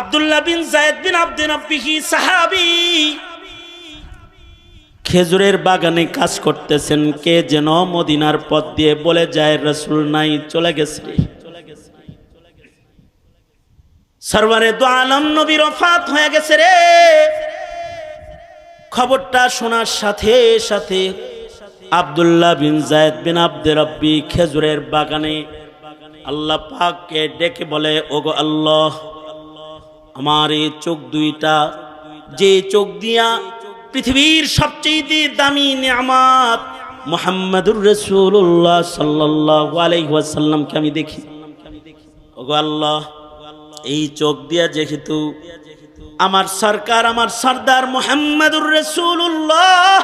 আব্দুল্লাহ বিন জায়েদ বিন আব্দিন আব্বিহি সাহাবি। খেজুরের বাগানে কাজ করতেছেন, কে যেন মদিনার পথ দিয়ে বলে যায়, রসুল নাই, চলে গেছে। সরওয়ারে দো আলম নবী রফাত হয়ে গেছে রে। খবরটা শোনার সাথে সাথে আব্দুল্লাহ বিন জায়েদ বিন আব্দে রব্বি খেজুরের বাগানে আল্লাহ পাককে ডেকে বলে, ওগো আল্লাহ আমার এই চোখ দুইটা, যে চোখ দিয়া পৃথিবীর সবচেয়ে দামি নিয়ামাত মোহাম্মদুর রসুল্লাহ সাল্লাহ আলাইসাল্লামকে আমি দেখি। আল্লাহ, এই চোখ দিয়া যেহেতু আমার সরকার, আমার সর্দার মোহাম্মদুর রসুল্লাহ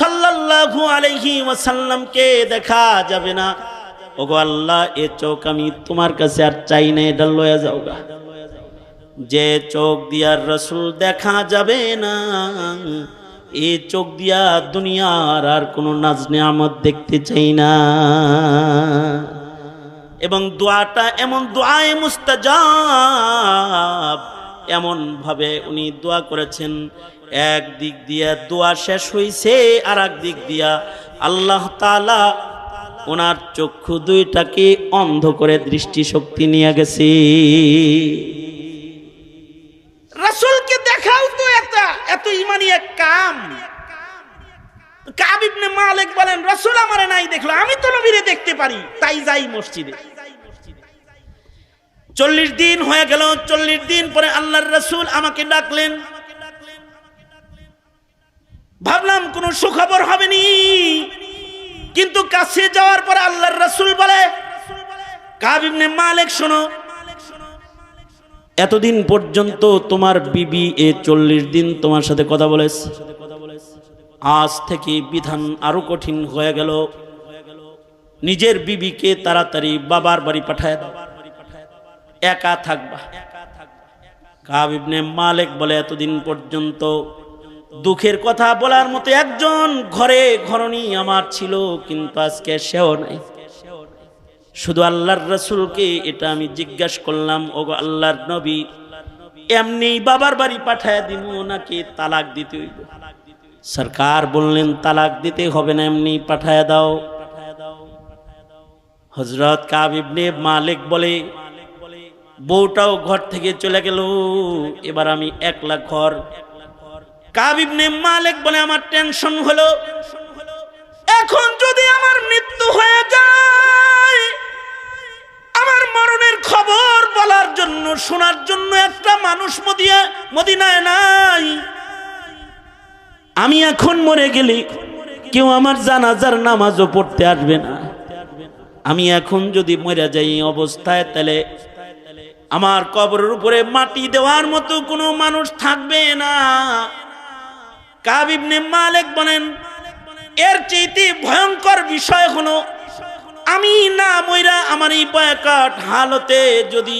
সাল্লাল্লাহু আলাইহি ওয়াসাল্লামকে দেখা যাবে না। ওগো আল্লাহ, এ চোখ আমি তোমার কাছে আর চাই না, এটা লয়ে যাও গা যে চোখ দিয়ার রসুল দেখা যাবে না, এ চোখ দিয়া দুনিয়ার আর কোনো নাজ নিয়ামত দেখতে চাই না। এবং দোয়াটা এমন দোয়ায় মুস্তাজাব এমন ভাবে উনি দোয়া করেছেন, এক দিক দিয়া দোয়া শেষ হইছে আর এক দিক দিয়া আল্লাহ তালা ওনার চক্ষু দুইটাকে অন্ধ করে দৃষ্টিশক্তি নিয়ে গেছে রাসূলকে দেখাও তো এত ইমানি এক কাম। কাব ইবনে মালিক বলেন, রাসূল আমারে নাই দেখল, আমি তো নবীরে দেখতে পারি, তাই যাই মসজিদে। চল্লিশ দিন হয়ে গেল, চল্লিশ দিন পরে আল্লাহর রসুল আমাকে ডাকলেন। ভাবলাম কোন সুখবর হবে নি। কিন্তু কাছে যাওয়ার পরে আল্লাহর রসুল বলে কাবিবনে মালিক শোনো এতদিন পর্যন্ত তোমার বিবি এ চল্লিশ দিন তোমার সাথে কথা বলেছে। আজ থেকে বিধান আরও কঠিন হয়ে গেল। নিজের বিবিকে তাড়াতাড়ি বাবার বাড়ি পাঠায় একা থাকবা। কাবিবনে মালিক বলে, এতদিন পর্যন্ত দুঃখের কথা বলার মতো একজন ঘরে ঘরণী আমার ছিল, কিন্তু আজকে সেও নাই। শুধু আল্লাহর রসুলকে এটা আমি জিজ্ঞাসা করলাম ও আল্লাহর নবী, এমনি বাবার বাড়ি পাঠায় দিব নাকি তালাক দিতে হইব। সরকার বললেন, তালাক দিতে হবে না, এমনি পাঠায় দাও। হজরত কাবিবনে মালিক বলে, বউটাও ঘর থেকে চলে গেল, এবার আমি একলা ঘর। কাবিবনে মালিক বলে, আমার টেনশন হলো, এখন যদি আমার মৃত্যু হয়ে যায় বলার জন্য, শোনার জন্য একটা মানুষ মদিয়া, মদিনায় নাই। আমি এখন মরে গেলে কেউ আমার জানাজার নামাজও পড়তে আসবে না। আমি এখন যদি মরে যাই অবস্থায়, তাহলে আমার কবরের উপরে মাটি দেওয়ার মতো কোনো মানুষ থাকবে না। কাবিবনে মালিক বলেন, এর চেয়েতে ভয়ঙ্কর বিষয় হলো আমি না মইরা আমার এই বয়কাট হালতে যদি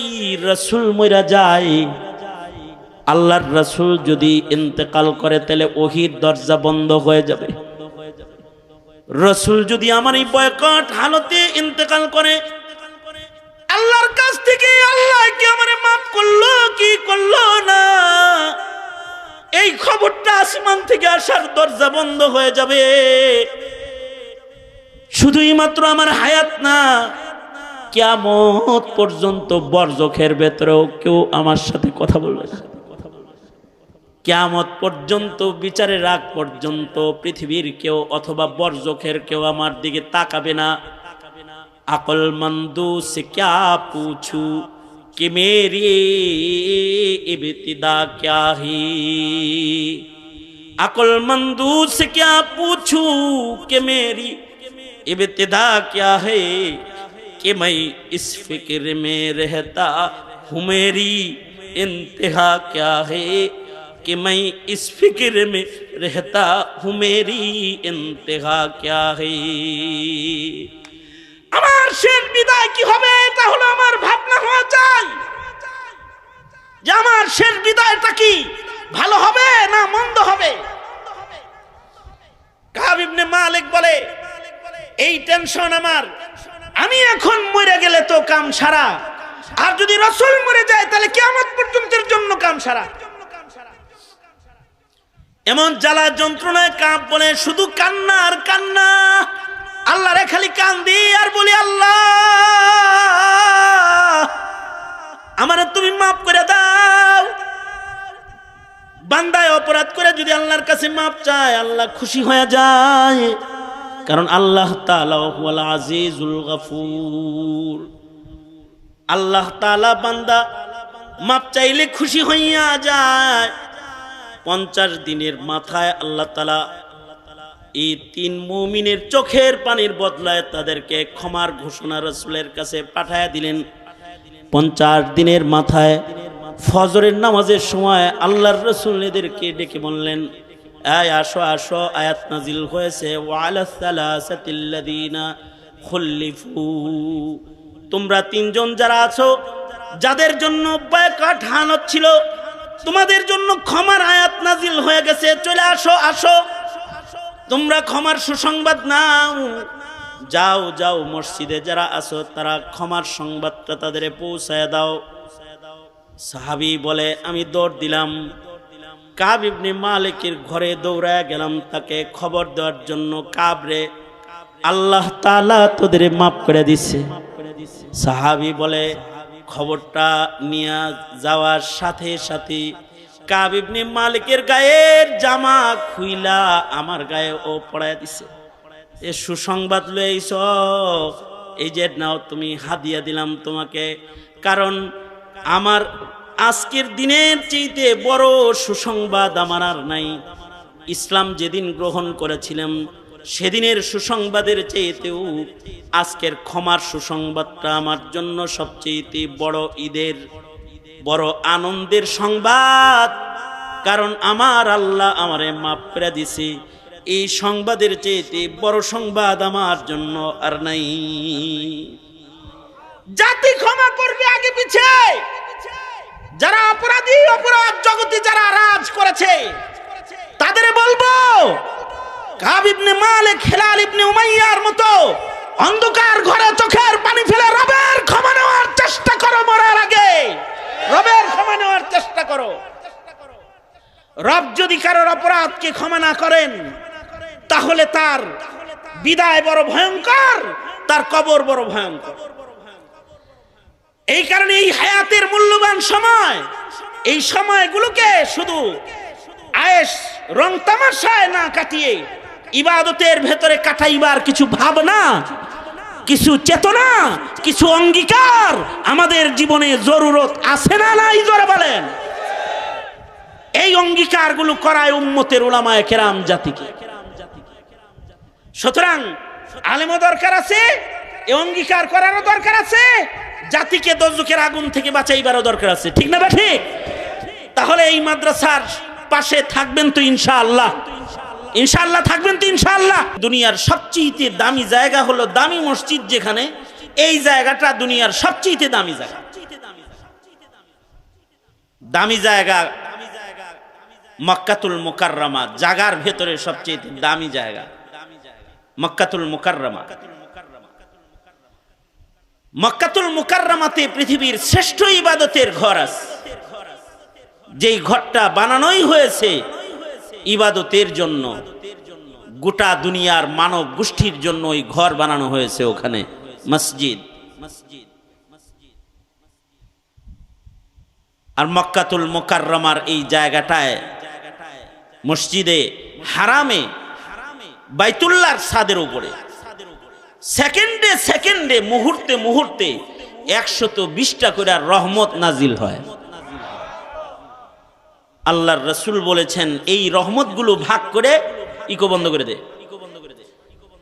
রসুল মইরা যায়, আল্লাহর রসুল যদি ইন্তেকাল করে, তাহলে ওহির দরজা বন্ধ হয়ে যাবে। রসুল যদি আমার এই বয়কট হালতে ইন্তেকাল করে, আল্লাহর কাছ থেকে আল্লাহ কি আমারে মাফ করল, কি করল না? এই খবরটা আসমান থেকে আসার দরজা বন্ধ হয়ে যাবে। শুধুই মাত্র আমার হায়াত না কেমন পর্যন্ত বর্জখের ভেতরেও কেউ আমার সাথে কথা বলবে কেমত পর্যন্ত বিচারে রাগ পর্যন্ত পৃথিবীর কেউ অথবা বর্জখের কেউ আমার দিকে তাকাবে না। আকল মন্দু সে ক্যা পুছু, কি মেরি ইবতিদা ক্যা হি? আকল মন্দু সে ক্যা পুছু, কে মেরি इब्तिदा क्या है कि मैं इस फिक्र में रहता हूँ मेरी इंतहा क्या है कि मैं इस फिक्र में रहता हूँ मेरी इंतहा क्या है আমার শেষ বিদায় কি হবে এটা হলো আমার ভাবনা হওয়া চাই যে আমার শেষ বিদায়টা কি ভালো হবে না মন্দ হবে কাবিবনে মালিক বলে এই টেনশন আমার। আমি এখন মরে গেলে তো কাম সারা। আর যদি রসুল মরে যায়, তাহলে কেমন পর্যন্তের জন্য কাম সারা। এমন জ্বালা যন্ত্রণায় কাঁপ বলে, শুধু কান্না আর কান্না। আল্লাহ রে খালি কান্দি আর বলি, আল্লাহ, আমার তুমি মাফ করে দাও। বান্দায় অপরাধ করে যদি আল্লাহর কাছে মাপ চায়, আল্লাহ খুশি হয়ে যায়। কারণ আল্লাহ তাআলা আজিজুল গাফুর। আল্লাহ তাআলা বান্দা মাপ চাইলে খুশি হইয়া যায়। পঞ্চাশ দিনের মাথায় আল্লাহ তালা এই তিন মুমিনের চোখের পানির বদলায় তাদেরকে ক্ষমার ঘোষণা রসুলের কাছে পাঠায় দিলেন। পঞ্চাশ দিনের মাথায় ফজরের নামাজের সময় আল্লাহর রসুল এদেরকে ডেকে বললেন আয় আসো আসো, আয়াত নাজিল হয়েছে। খুল্লিফু। তোমরা তিনজন যারা আছো, যাদের জন্য বয়কট হানত ছিল, তোমাদের জন্য ক্ষমার আয়াত নাজিল হয়ে গেছে। চলে আসো আসো। তোমরা ক্ষমার সুসংবাদ নাও। যাও যাও, মসজিদে যারা আছো, তারা ক্ষমার সংবাদটা তাদের পৌঁছায় দাও। সাহাবি বলে, আমি দৌড় দিলাম। কাব ইবনে মালিকের ঘরে দৌড়ায় গেলাম তাকে খবর দেওয়ার জন্য কাবরে। আল্লাহ তাআলা তোদের মাফ করে দিছে। সাহাবি বলে, খবরটা নিয়ে যাওয়ার সাথে সাথে কাব ইবনে মালিকের গায়ের জামা খুইলা আমার গায়ে ও পড়ায় দিছে। এ সুসংবাদ লইছ, এই যে নাও, তুমি হাদিয়া দিলাম তোমাকে। কারণ আমার আজকের দিনের চেয়েতে বড় সুসংবাদ আমার আর নাই। ইসলাম যেদিন গ্রহণ করেছিলাম, সেদিনের সুসংবাদের চেয়েতেও আজকের ক্ষমার সুসংবাদটা আমার জন্য সবচেয়েতে বড় ঈদের, বড় আনন্দের সংবাদ। কারণ আমার আল্লাহ আমারে করে দিছে। এই সংবাদের চেয়েতে বড় সংবাদ আমার জন্য আর নাই। জাতি ক্ষমা করবে আগে পিছে। যারা অপরাধী, অপরাধ জগতে যারা রাজ করেছে, তাদের বলব উমাইয়ার মতো অন্ধকার চোখের পানি ক্ষমা নেওয়ার চেষ্টা করো ক্ষমা নেওয়ার চেষ্টা করো। রব যদি কারোর অপরাধকে করেন, তাহলে তার বিদায় বড় ভয়ঙ্কর, তার কবর বড় ভয়ঙ্কর। এই কারণে এই হায়াতের মূল্যবান সময়, এই সময়গুলোকে শুধু আয়েস রং তামাশায় না কাটিয়ে ইবাদতের ভেতরে কাটাইবার কিছু ভাবনা, কিছু চেতনা, কিছু অঙ্গীকার আমাদের জীবনে জরুরত আছে না নাই জোরে বলেন? এই অঙ্গীকারগুলো করায় উম্মতের উলামায় কেরাম জাতিকে। সুতরাং আলেমও দরকার আছে এই অঙ্গীকার করারও দরকার আছে জাতিকে দর্জকের আগুন থেকে বাঁচাইবারও দরকার আছে, ঠিক না ঠিক? তাহলে এই মাদ্রাসার পাশে থাকবেন তো ইনশাআল্লাহ। ইনশাআল্লাহ থাকবেন তো ইনশাআল্লাহ। দুনিয়ার সবচেয়ে দামি জায়গা হলো দামি মসজিদ যেখানে এই জায়গাটা দুনিয়ার সবচেয়ে দামি জায়গা। দামি জায়গা মক্কাতুল মুকাররমা, জাগার ভেতরে সবচেয়ে দামি জায়গা। মক্কাতুল মুকাররমা। মক্কাতুল মুকাররমাতে পৃথিবীর শ্রেষ্ঠ ইবাদতের ঘর আছে। যেই ঘরটা বানানোই হয়েছে ইবাদতের জন্য। গোটা দুনিয়ার মানব গোষ্ঠীর জন্য ওই ঘর বানানো হয়েছে ওখানে, মসজিদ। আর মক্কাতুল মোকাররমার এই জায়গাটায়, মসজিদে হারামে বাইতুল্লাহর ছাদের উপরে। সেকেন্ডে সেকেন্ডে, মুহূর্তে মুহূর্তে একশত বিশটা করে রহমত নাজিল হয়। আল্লাহর রসুল বলেছেন, এই রহমতগুলো ভাগ করে ইকো বন্ধ করে দে।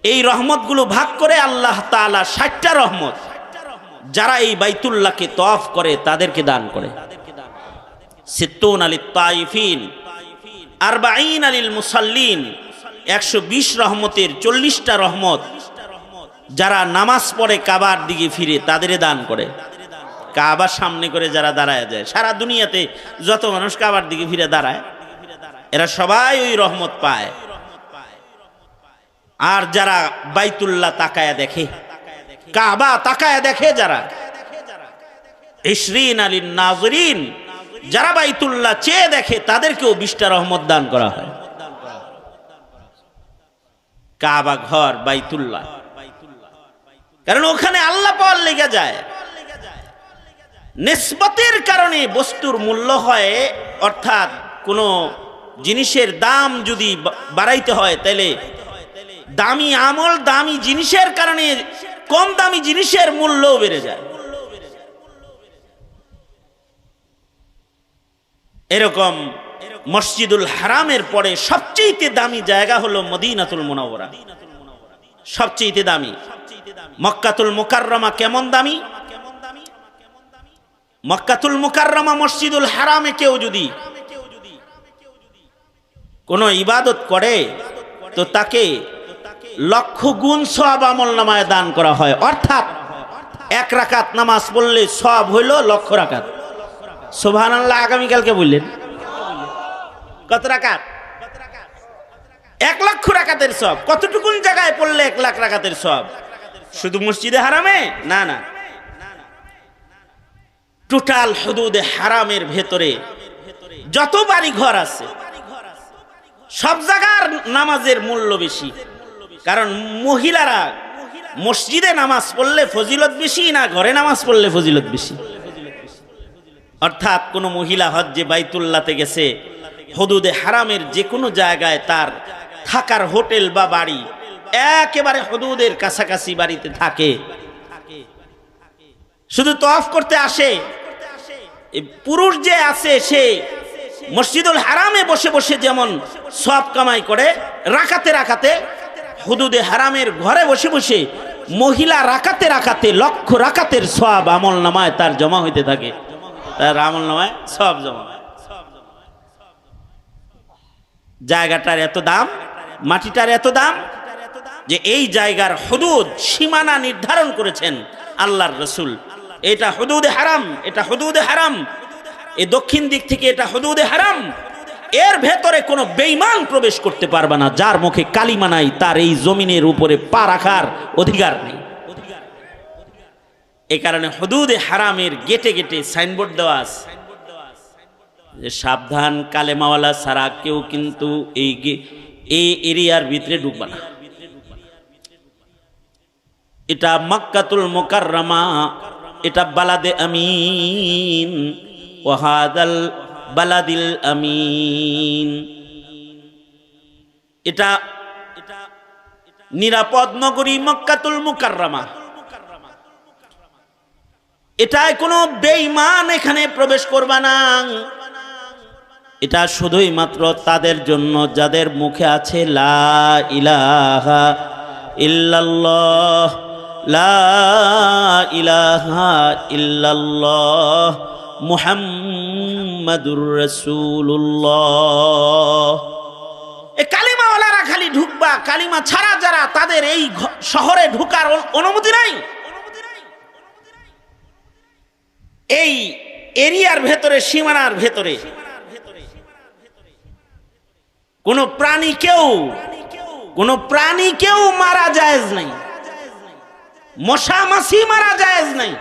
এই রহমতগুলো ভাগ করে আল্লাহ তাআলা ষাটটা রহমত যারা এই বাইতুল্লাহকে তফ করে, তাদেরকে দান করে। সিত্তুন আলী তাইফিন আরবাইন আলিল মুসাল্লিন, একশো বিশ রহমতের চল্লিশটা রহমত যারা নামাজ পড়ে কাবার দিকে ফিরে তাদের দান করে। কাবার সামনে করে যারা দাঁড়ায় যায়, সারা দুনিয়াতে যত মানুষ কাবার দিকে ফিরে দাঁড়ায়, এরা সবাই ওই রহমত পায়। আর যারা বাইতুল্লাহ তাকায়া দেখে, কাবা তাকায়া দেখে যারা, ইসরিন আলী নাজরিন, যারা বাইতুল্লাহ চেয়ে দেখে, তাদেরকেও বিশটা রহমত দান করা হয়। কাবা ঘর বাইতুল্লাহ। কারণ ওখানে আল্লাহ পাওয়ার লেগে যায়। নিসবতের কারণে বস্তুর মূল্য হয়, অর্থাৎ কোনো জিনিসের দাম যদি বাড়াইতে হয়, তাহলে দামি আমল দামি জিনিসের কারণে কম দামি জিনিসের মূল্য বেড়ে যায়। এরকম মসজিদুল হারামের পরে সবচেয়ে দামি জায়গা হলো মদিনাতুল মুনাওয়ারা। সবচেয়ে দামি। মক্কাতুল মুকাররমা কেমন দামি? মক্কাতুল মুকাররমা মসজিদুল হারামে কেউ যদি কোনো ইবাদত করে, তো তাকে লক্ষ গুণ সব আমল নামায় দান করা হয়। অর্থাৎ এক রাকাত নামাজ পড়লে সব হইল লক্ষ রাকাত। সোভান আল্লাহ আগামীকালকে বললেন। কত রাকাত? এক লক্ষ রাকাতের সব কতটুকুন জায়গায় পড়লে এক লাখ রাকাতের সব শুধু মসজিদে হারামে? না না। টোটাল হদুদে হারামের ভেতরে যত বাড়ি ঘর আছে, সব জায়গার নামাজের মূল্য বেশি। কারণ মহিলারা মসজিদে নামাজ পড়লে ফজিলত বেশি, না ঘরে নামাজ পড়লে ফজিলত বেশি? অর্থাৎ কোনো মহিলা হজ্জে বাইতুল্লাতে গেছে, হদুদে হারামের যে কোনো জায়গায় তার থাকার হোটেল বা বাড়ি একেবারে হদুদের কাছাকাছি বাড়িতে থাকে। শুধু তফ করতে আসে। পুরুষ যে আছে সে মসজিদুল হারামে বসে বসে যেমন সব কামাই করে রাখাতে রাখাতে হুদুদে হারামের ঘরে বসে বসে মহিলা রাখাতে রাখাতে লক্ষ রাখাতের সব আমল নামায় তার জমা হইতে থাকে। তার আমল নামায় সব জমা। জায়গাটার এত দাম, মাটিটার এত দাম যে এই জায়গার হদুদ সীমানা নির্ধারণ করেছেন আল্লাহর রসুল। এটা হদুদে হারাম, এটা হদুদে হারাম। এ দক্ষিণ দিক থেকে এটা হদুদে হারাম। এর ভেতরে কোনো বেইমান প্রবেশ করতে পারবে না, যার মুখে কালিমা নাই, তার এই জমিনের উপরে পা রাখার অধিকার নেই। এ কারণে হদুদে হারামের গেটে গেটে সাইনবোর্ড দেওয়া আছে। যে সাবধান কালেমাওয়ালা সারা কেউ কিন্তু এই এই এরিয়ার ভিতরে ঢুকবে না। এটা মক্কাতুল মোকাররমা, এটা বালাদে আমিন ওয়াহাদাল বালাদিল আমিন। এটা নিরাপদ নগরী মক্কাতুল মুকাররমা। এটায় কোনো বেঈমান এখানে প্রবেশ করবা না। এটা শুধুই মাত্র তাদের জন্য, যাদের মুখে আছে লা ইলাহা ইল্লাল্লাহ। লা ইলাহা ইল্লাল্লাহ মুহাম্মাদুর রাসূলুল্লাহ। এ কালিমাওয়ালারা খালি ঢুকবা, কালিমা ছাড়া যারা তাদের এই শহরে ঢুকার অনুমতি নাই। এই এরিয়ার ভেতরে, সীমানার ভেতরে, কোন প্রাণী কেউ কোন প্রাণী কেউ মারা জায়েজ নাই। মশা মাছি মারা জায়েজ নাই।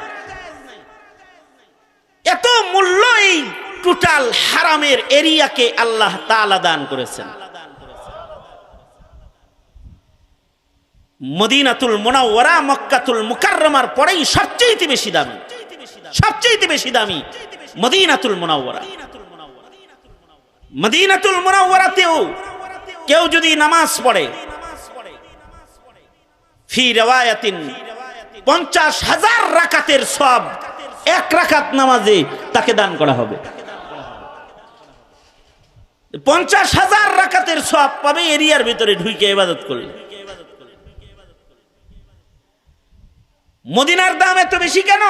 এত মূল্য এই টোটাল হারামের এরিয়াকে আল্লাহ তাআলা দান করেছেন। মদিনাতুল মোনাওয়ারা, মক্কাতুল মুকাররমার পরেই সবচেয়ে বেশি দামি। সবচেয়ে বেশি দামি মদিনাতুল মোনাওয়ারা। মদিনাতুল মোনাওয়ারাতেও কেউ যদি নামাজ পড়ে, ফি রেওয়ায়াতিন পঞ্চাশ হাজার রাকাতের সব এক রাকাত নামাজে তাকে দান করা হবে। পঞ্চাশ হাজার রাকাতের সব পাবে এরিয়ার ভিতরে ঢুকে ইবাদত করলে। মদিনার দাম এত বেশি কেন?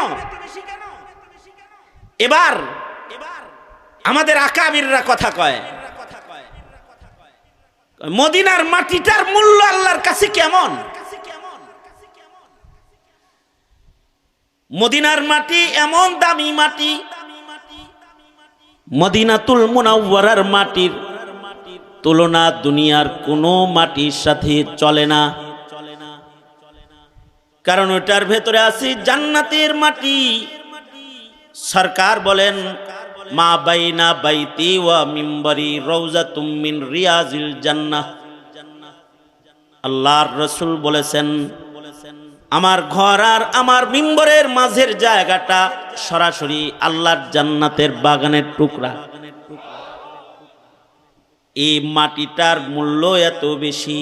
এবার আমাদের আকাবিররা কথা কয়। মদিনার মাটিটার মূল্য আল্লাহর কাছে কেমন? মদিনার মাটি এমন দামি মাটি, মদিনাতুল মুনাওয়ারার মাটির তুলনা দুনিয়ার কোনো মাটির সাথে চলে না। কারণ ওটার ভেতরে আছে জান্নাতের মাটি। সরকার বলেন, মা বাইনা বাইতি ওয়া মিম্বরি রৌজাতুম মিন রিয়াজিল জান্নাহ। আল্লাহর রসুল বলেছেন আমার ঘর আর আমার মিম্বরের মাঝের জায়গাটা সরাসরি আল্লাহর জান্নাতের বাগানের টুকরা। এই মাটিটার মূল্য এত বেশি।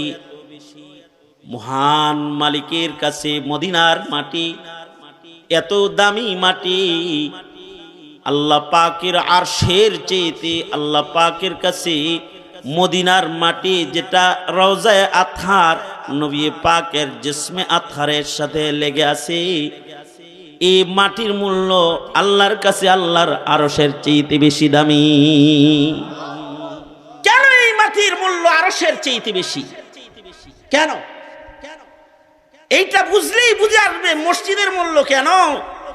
মহান মালিকের কাছে মদিনার মাটি, এত দামি মাটি। আল্লাহ পাকের আর শের চেয়েতে আল্লাহ পাকের কাছে মদিনার মাটি যেটা রওজায় আথার নবী পাকের জিসমে আথারের সাথে লেগে আছে। এই মাটির মূল্য আল্লাহর কাছে আল্লাহর আরশের চেয়েতে বেশি দামি। কেন এই মাটির মূল্য আরশের চেয়েতে বেশি? কেন? এইটা বুঝলেই বুঝে আসবে মসজিদের মূল্য কেন?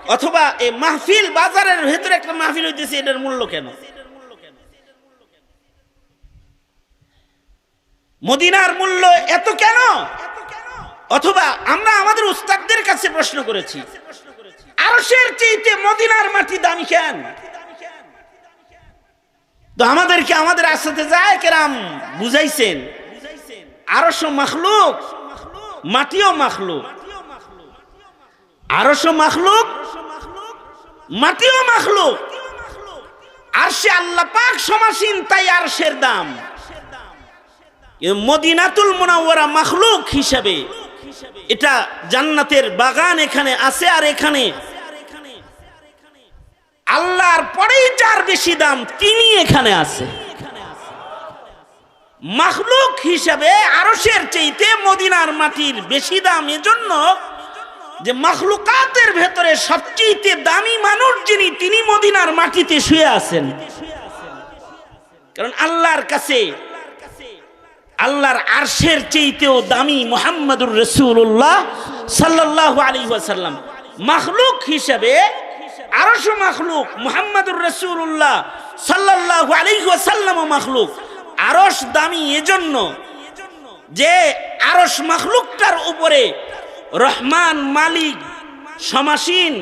অথবা এই মাহফিল বাজারের ভেতরে একটা মাহফিল হইতেছে, এটার মূল্য কেন? মদিনার মূল্য এত কেন? অথবা আমরা আমাদের উস্তাদদের কাছে প্রশ্ন করেছি, আরশের চেয়েতে মদিনার মাটি দামি কেন? তো আমাদেরকে আমাদের আসাতে যায় কেরাম, বুঝাইছেন? আরশ মাখলুক, মাটিও মাখলুক। আরশ মাখলুক, মাটিও মাখলুক। আর সে আল্লাহ পাক সমাসীন, তাই আরশের দাম। মদিনাতুল মোনাওয়ারা মাখলুক হিসাবে এটা জান্নাতের বাগান এখানে আছে আর এখানে আল্লাহর পরেই যার বেশি দাম তিনি এখানে আছে। মাখলুক হিসাবে আরশের চাইতে মদিনার মাটির বেশি দাম এজন্য যে মাখলুকাতের ভেতরে সবচেয়ে দামি মানুষ যিনি, তিনি মদিনার মাটিতে শুয়ে আছেন। কারণ আল্লাহর কাছে আল্লাহর আরশের চেয়েতেও দামি মোহাম্মদুর রসুল্লাহ সাল্লাহ আলী ওয়াসাল্লাম। মাখলুক হিসাবে, আরশ মাখলুক, মোহাম্মদুর রসুল্লাহ সাল্লাহ আলী ওয়াসাল্লাম মাখলুক। আরশ দামি এজন্য যে আরশ মাখলুকটার উপরে রহমান মালিক, সমাসীন,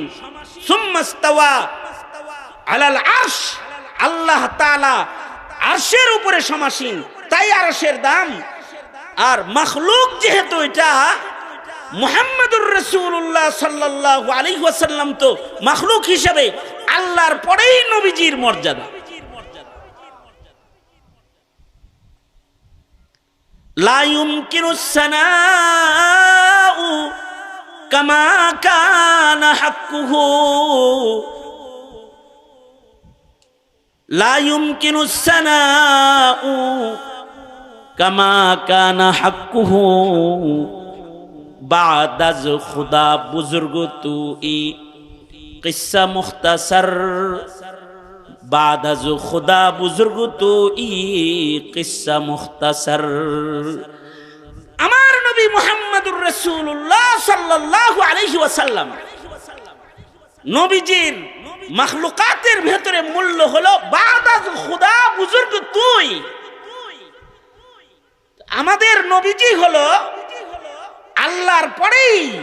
সুম্মাস্তাওয়া, আলাল আরশ, আল্লাহ তাআলা আরশের উপরে সমাসীন তাই আরশের দাম আর মখলুক যেহেতু এটা মুহাম্মদুর রসুল্লাহ সাল্লাহ আলী ওয়াসাল্লাম তো মখলুক হিসেবে আল্লাহর পরেই নবীজির মর্যাদা لا يمكن الثناء كما كان حقه لا يمكن الثناء كما كان حقه بعد از خدا بزرگ تو ای قصه مختصر بعد از خدا بزرگ تو ای قصه مختصر আমার নবী মুহাম্মদুর রাসূলুল্লাহ সাল্লাল্লাহু আলাইহি ওয়াসাল্লাম নবীজির মাখলুকাতের ভেতরে মূল্য হলো, বাদ আজ খুদা বুজুর্গ তুই। আমাদের নবীজি হলো আল্লাহর পরেই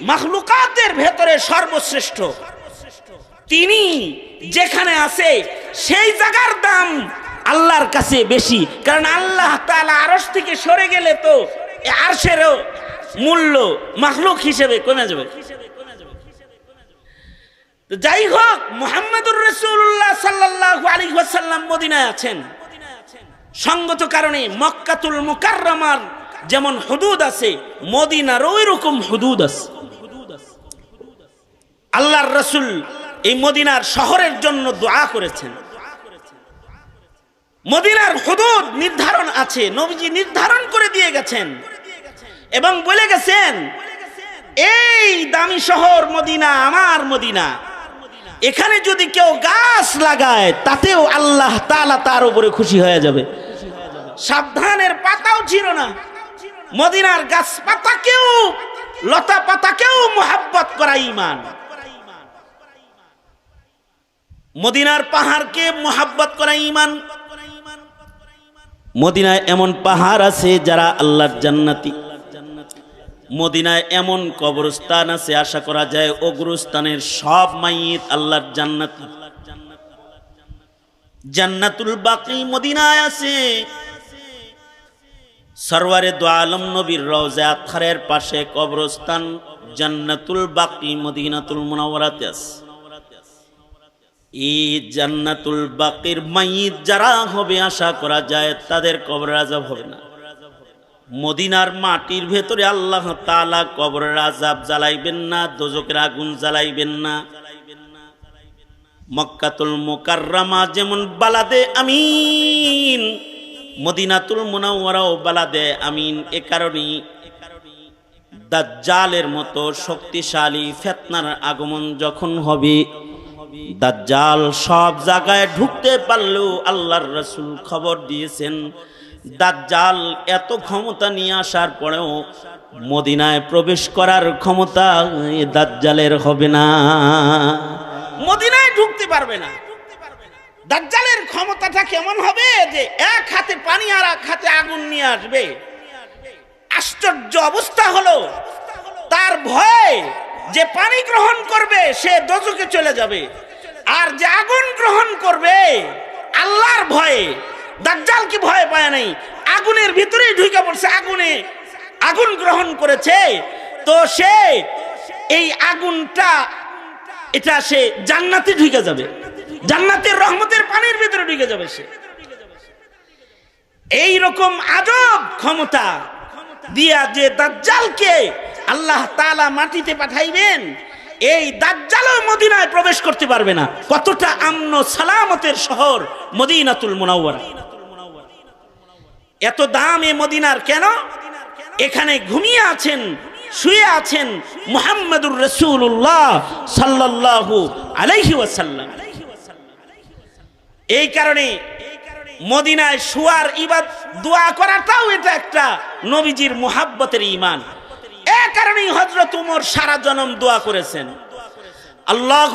মাখলুকাতের ভেতরে সর্বশ্রেষ্ঠ। তিনি যেখানে আছে, সেই জায়গার দাম আল্লাহর কাছে বেশি। কারণ আল্লাহ তাআলা আরশ থেকে সরে গেলে তো আরশেরও মূল্য মাখলুক হিসেবে কমে যাবে। যাই হোক, মোহাম্মদুর রসুল্লাহ সাল্লাহ আলী ওয়াসাল্লাম মদিনায় আছেন। সঙ্গত কারণে মক্কাতুল মুকাররমার যেমন হুদুদ আছে মদিনার ওই রকম হুদুদ আছে। আল্লাহর রসুল এই মদিনার শহরের জন্য দোয়া করেছেন। মদিনার হুদুদ নির্ধারণ আছে, নবীজি নির্ধারণ করে দিয়ে গেছেন এবং বলে গেছেন, এই দামি শহর মদিনা, আমার মদিনা। এখানে যদি কেউ গাছ লাগায়, তাতেও আল্লাহ তালা তার উপরে খুশি হয়ে যাবে। সাবধানের পাতাও ছিল না। মদিনার গাছ পাতাকেও লতা পাতাকেও মোহাব্বত করা ইমান মদিনার পাহাড়কে মোহাব্বত করা ইমান মদিনায় এমন পাহাড় আছে যারা আল্লাহর জান্নাতি। মদিনায় এমন কবরস্থান আছে, আশা করা যায় অগ্রস্থানের সব মাইত আল্লাহর জান্নাতি। জান্নাতুল বাকি মদিনায় আছে। সরওয়ারে দো আলম নবীর রওজা আতহারের পাশে কবরস্থান জান্নাতুল বাকি মদিনাতুল মুনাওয়ারাতে আছে। এই জান্নাতুল বাকির মাইত যারা হবে, আশা করা যায় তাদের কবর আজাব হবে না। মদিনার মাটির ভেতরে আল্লাহ তালা কবরের আজাব জ্বালাইবেন না দোজকের আগুন জ্বালাইবেন না। মক্কাতুল মোকাররামা যেমন বালাদে আমিন, মদিনাতুল মুনাওয়ারাও বালাদে আমিন। এ কারণেই দাজ্জালের মতো শক্তিশালী ফেতনার আগমন যখন হবে, দাজ্জাল সব জায়গায় ঢুকতে পারলেও আল্লাহর রসুল খবর দিয়েছেন দাজ্জাল এত ক্ষমতা নিয়ে আসার পরেও মদিনায় প্রবেশ করার ক্ষমতা দাজ্জালের হবে না। মদিনায় ঢুকতে পারবে না। দাজ্জালের ক্ষমতাটা কেমন হবে? যে এক হাতে পানি আর এক হাতে আগুন নিয়ে আসবে। আশ্চর্য অবস্থা হলো। তার ভয়ে যে পানি গ্রহণ করবে, সে দোজকে চলে যাবে। আর যে আগুন গ্রহণ করবে, আল্লাহর ভয়ে দাজ্জাল কি ভয় পায় নাই? আগুনের ভিতরেই ঢুকে পড়ছে আগুনে। আগুন গ্রহণ করেছে। তো সে এই আগুনটা, এটা সে জান্নাতে ঢুকে যাবে। জান্নাতের রহমতের পানির ভিতরে ঢুকে যাবে সে। এই রকম আজব ক্ষমতা দিয়া যে দাজ্জালকে আল্লাহ তাআলা মাটিতে পাঠাইবেন, এই দাজ্জালও মদিনায় প্রবেশ করতে পারবে না। কতটা আমন সালামতের শহর মদিনাতুল মুনাওয়ারা। এত দাম এ মদিনার কেন? এখানে ঘুমিয়ে আছেন, শুয়ে আছেন মুহাম্মদুর রসুল্লাহ সাল্লাল্লাহু আলাইহি ওয়াসাল্লাম। এই কারণে মদিনায় শুয়ার ইবাদ, দোয়া করাটাও এটা একটা নবীজির মুহাব্বতের ইমান এ কারণেই হজরত উমর সারা জনম দোয়া করেছেন। আল্লাহ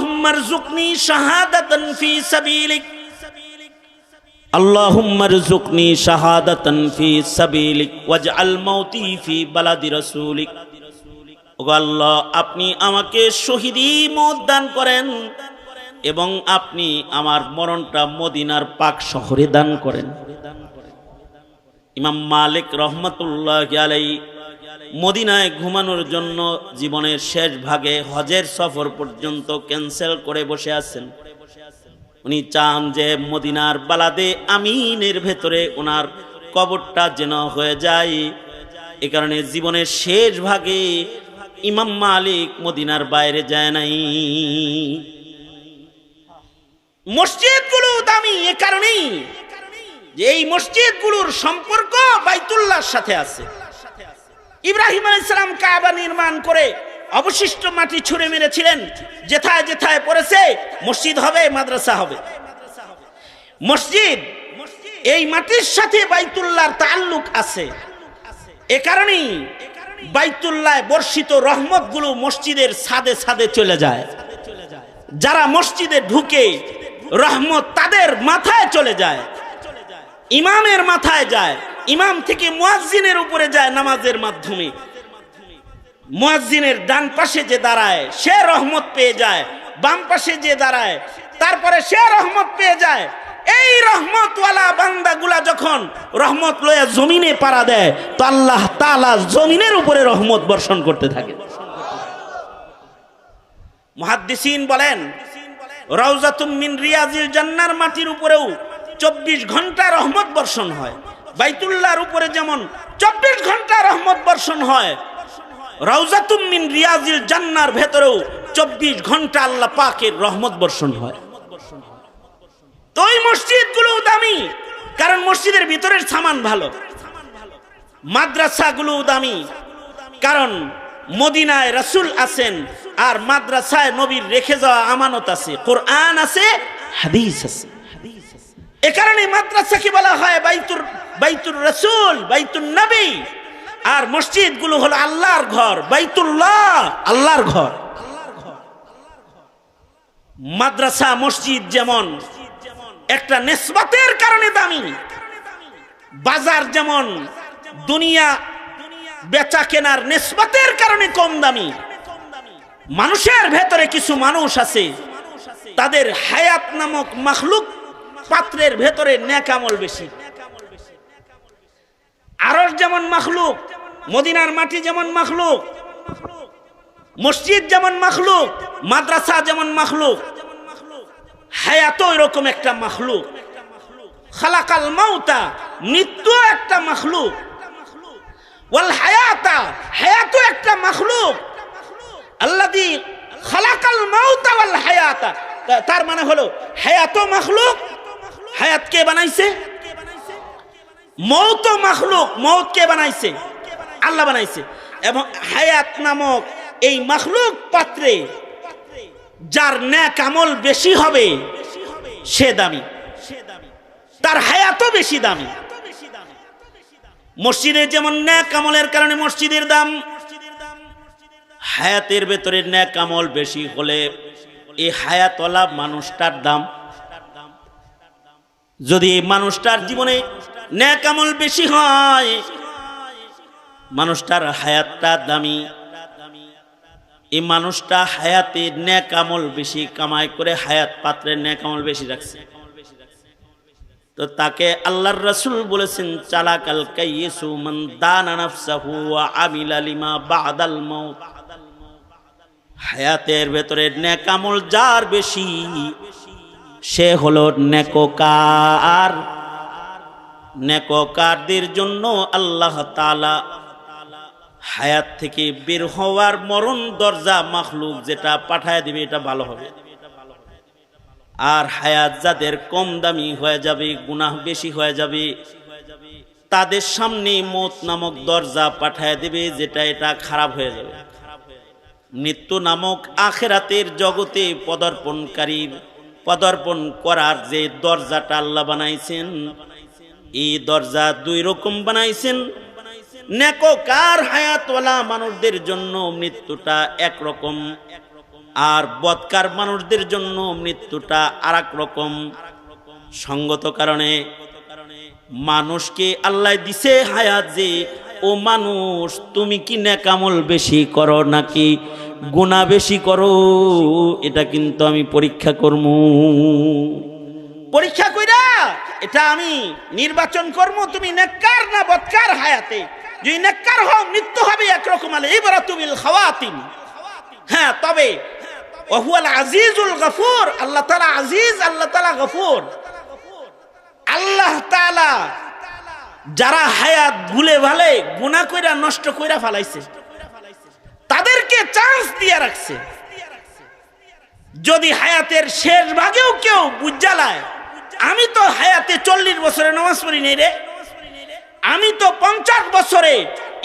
জুকনি শাহাদাতান ফি সাবিলিক। اللهم ارزقني شهادة في سبيلك واجعل موتي في بلد رسولك ওগো আল্লাহ আপনি আমাকে শহীদি মত দান করেন এবং আপনি আমার মরণটা মদিনার পাক শহরে দান করেন ইমাম মালিক রহমতুল্লাহ আলাই মদিনায় ঘুমানোর জন্য জীবনের শেষ ভাগে হজের সফর পর্যন্ত ক্যান্সেল করে বসে আছেন উনি চান যে মদিনার বালাদে আমিনের ভেতরে ওনার কবরটা যেন হয়ে যায়। এ কারণে জীবনের শেষ ভাগে ইমাম মালিক মদিনার বাইরে যায় নাই। মসজিদ মসজিদগুলো দামি, এ কারণেই যে এই মসজিদ মসজিদগুলোর সম্পর্ক বাইতুল্লাহর সাথে আছে। ইব্রাহিম আলাইসালাম কাবা নির্মাণ করে অবশিষ্ট মাটি ছুঁড়ে মেরেছিলেন। যেথায় যেথায় পড়েছে, মসজিদ হবে, মাদ্রাসা হবে। মসজিদ, এই মাটির সাথে বাইতুল্লাহর তাল্লুক আছে। এ কারণেই বাইতুল্লাহ বর্ষিত রহমতগুলো মসজিদের সাদে সাদে চলে যায়। যারা মসজিদে ঢুকে রহমত তাদের মাথায় চলে যায়। ইমামের মাথায় যায়। ইমাম থেকে মুয়াজ্জিনের উপরে যায় নামাজের মাধ্যমে। মুয়াজ্জিনের ডান পাশে যে দাঁড়ায়, সে রহমত পেয়ে যায়। বাম পাশে যে দাঁড়ায়, তারপরে সে রহমত পেয়ে যায়। এই রহমতওয়ালা বান্দাগুলা যখন রহমত লয়া জমিনে পাড়া দেয়, তো আল্লাহ তাআলা জমিনের উপরে রহমত বর্ষণ করতে থাকে। মুহাদ্দিসিন বলেন, রওজাতুম মিন রিয়াজিল জান্নার মাটির উপরেও চব্বিশ ঘণ্টা রহমত বর্ষণ হয়। বাইতুল্লাহর উপরে যেমন চব্বিশ ঘণ্টা রহমত বর্ষণ হয় রওজাতুম মিন রিয়াজিল জান্নার ভেতরেও চব্বিশ ঘণ্টা আল্লাহ পাকের রহমত বর্ষণ হয়। তো ওই মসজিদগুলো দামি, কারণ মসজিদের ভিতরের সামান ভালো। মাদ্রাসাগুলো দামি, কারণ মদিনায় রাসূল আছেন আর মাদ্রাসায় নবীর রেখে যাওয়া আমানত আছে, কোরআন আছে, হাদিস আছে। এ কারণে মাদ্রাসাকে বলা হয় বাইতুর বাইতুর রসুল বাইতুল নবী। আর মসজিদগুলো হলো আল্লাহর ঘর, বাইতুল্লাহ, আল্লাহর ঘর। মাদ্রাসা, মসজিদ যেমন, একটা নেসবাতের কারণে দামি। বাজার যেমন, দুনিয়া বেচা কেনার নেসবাতের কারণে কম দামি। মানুষের ভেতরে কিছু মানুষ আছে, তাদের হায়াত নামক মাখলুক পাত্রের ভেতরে ন্যাকামল বেশি। আরস যেমন মাখলুক, মদিনার মাটি যেমন মাখলুক, মসজিদ যেমন মাখলুক, মাদ্রাসা যেমন মাখলুক হায়াত এরকম একটা মাখলুক। খালাকাল মাউতা মৃত্যু একটা মাখলুক। ওয়াল হায়াতা হায়াত একটা মাখলুক। আল্লাদি খালাকাল মাউতা ওয়াল হায়াতা। তার মানে হলো হায়াত মাখলুক, হায়াত কে বানাইছে? মৌত মাখলুক, মৌত কে বানাইছে? আল্লাহ বানাইছে। এবং হায়াত নামক এই মাখলুক পাত্রে যার ন্যাক আমল বেশি হবে, সে দামি। তার হায়াতও বেশি দামি। মসজিদে যেমন ন্যাক আমলের কারণে মসজিদের দাম, হায়াতের ভেতরে ন্যাক আমল বেশি হলে এই হায়াতলা মানুষটার দাম। যদি মানুষটার জীবনে ন্যাক আমল বেশি হয়। মানুষটার হায়াতটা দামি। এই মানুষটা হায়াতে ন্যাক আমল বেশি কামাই করে হায়াত পাত্রের ন্যাক আমল বেশি রাখছে। তো তাকে আল্লাহর রাসূল বলেছেন, চালাকাল কাইয়িসু মান দানা নাফসাহু ওয়া আমিলা লিমা বাদাল মাউত। হায়াতের ভেতরে ন্যাক আমল যার বেশি, সে হলো নেকোকার নেকোকারদের জন্য আল্লাহ তাআলা হায়াত থেকে বের হওয়ার মরণ দরজা মাখলুক যেটা পাঠায় দিবে, এটা ভালো হবে। আর হায়াত যাদের কম দামি হয়ে যাবে, গুনাহ বেশি হয়ে যাবে, তাদের সামনে মত নামক দরজা পাঠায় দেবে যেটা এটা খারাপ হয়ে যাবে। মৃত্যু নামক আখেরাতের জগতে পদার্পণকারীর, পদার্পণ করার যে দরজাটা আল্লাহ বানাইছেন এই দরজা দুই রকম বানাইছেন। নেককার হায়াতওয়ালা মানুষদের জন্য মৃত্যুটা একরকম আর বদকার মানুষদের জন্য মৃত্যুটা আর রকম। সঙ্গত কারণে মানুষকে আল্লাহ দিছে হায়াত যে, ও মানুষ, তুমি কি নেকামল বেশি করো নাকি গুণা বেশি করো? এটা কিন্তু আমি পরীক্ষা করব পরীক্ষা কইরা এটা আমি নির্বাচন করব, তুমি নেককার না বদকার হায়াতে? যদি নেককার হও, মৃত্যু হবে একরকম আলে এবার তুমি খাওয়াতিন। হ্যাঁ তবে ওহুয়াল আজিজুল গফুর, আল্লাহ তালা আজিজ, আল্লাহ তালা গফুর। আল্লাহ তালা যারা হায়াত ভুলে ভালে গুণা কইরা নষ্ট কইরা ফালাইছে, তাদেরকে চান্স দিয়ে রাখছে। যদি হায়াতের শেষ ভাগেও কেউ বুঝালায় আমি তো হায়াতে চল্লিশ বছরে নামাজ পড়ি নাই রে। আমি তো পঞ্চাশ বছরে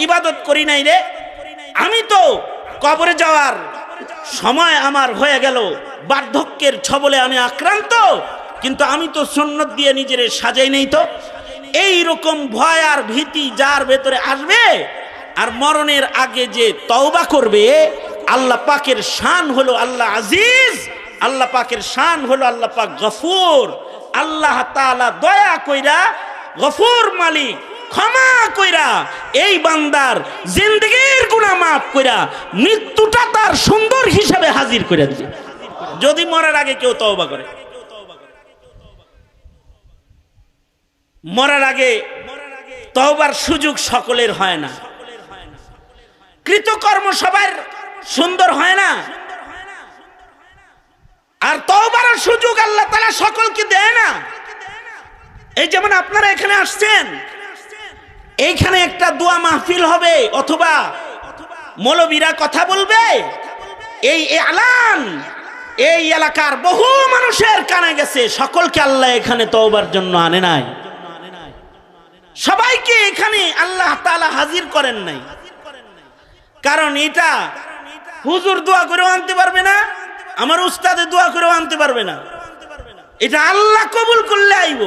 ইবাদত করি নাই রে। আমি তো কবরে যাওয়ার সময় আমার হয়ে গেল, বার্ধক্যের ছবলে আমি আক্রান্ত, কিন্তু আমি তো সন্ন্যত দিয়ে নিজের সাজাই নেই তো। এই রকম ভয় আর ভীতি যার ভেতরে আসবে, আর মরণের আগে যে তওবা করবে, আল্লাহ পাকের শান হলো আল্লাহ আজিজ। আল্লাহ পাকের শান হলো আল্লাহ পাক গফুর। আল্লাহ তাআলা দয়া কইরা গফুর মালিক, ক্ষমা কইরা এই বান্দার জিন্দগির গুণা মাফ কইরা মৃত্যুটা তার সুন্দর হিসাবে হাজির করে দিবে। যদি মরার আগে কেউ তওবা করে। মরার আগে তওবার সুযোগ সকলের হয় না। কৃতকর্ম সবার সুন্দর হয় না। আর তওবার সুযোগ আল্লাহ তালা সকলকে দেয় না। এই যেমন আপনারা এখানে আসছেন, এইখানে একটা দোয়া মাহফিল হবে, অথবা মৌলবীরা কথা বলবে, এই এলান, এই এলাকার বহু মানুষের কানে গেছে, সকলকে আল্লাহ এখানে তওবার জন্য আনে নাই। সবাইকে এখানে আল্লাহ তাআলা হাজির করেন নাই। কারণ এটা হুজুর দোয়া করেও আনতে পারবে না। আমার উস্তাদে দোয়া করেও আনতে পারবে না। এটা আল্লাহ কবুল করলে আইব।